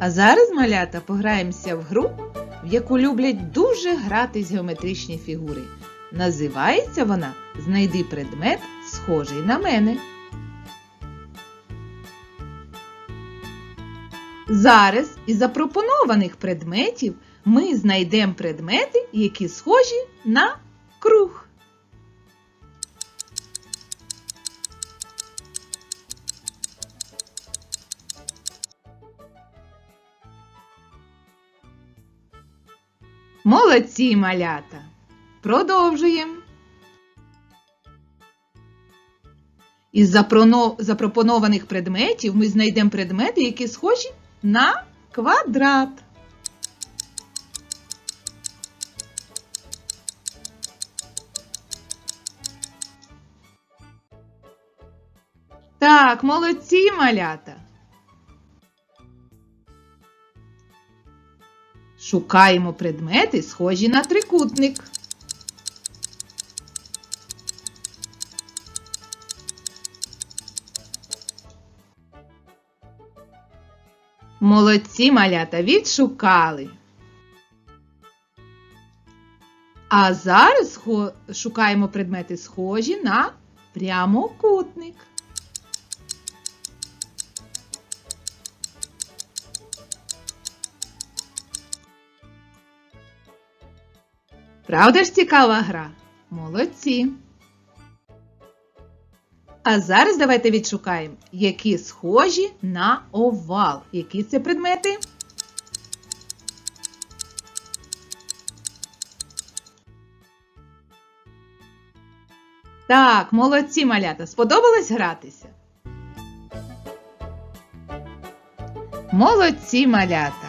А зараз, малята, пограємося в гру, в яку люблять дуже гратись геометричні фігури. Називається вона Знайди предмет, схожий на мене. Зараз із запропонованих предметів ми знайдемо предмети, які схожі на круг. Молодці, малята! Продовжуємо. Із запропонованих предметів ми знайдемо предмети, які схожі на квадрат. Так, молодці, малята. Шукаємо предмети, схожі на трикутник. Молодці малята відшукали. А зараз шукаємо предмети схожі на прямокутник. Правда ж цікава гра? Молодці. А зараз давайте відшукаємо, які схожі на овал. Які це предмети? Так, молодці малята. Сподобалось гратися? Молодці малята.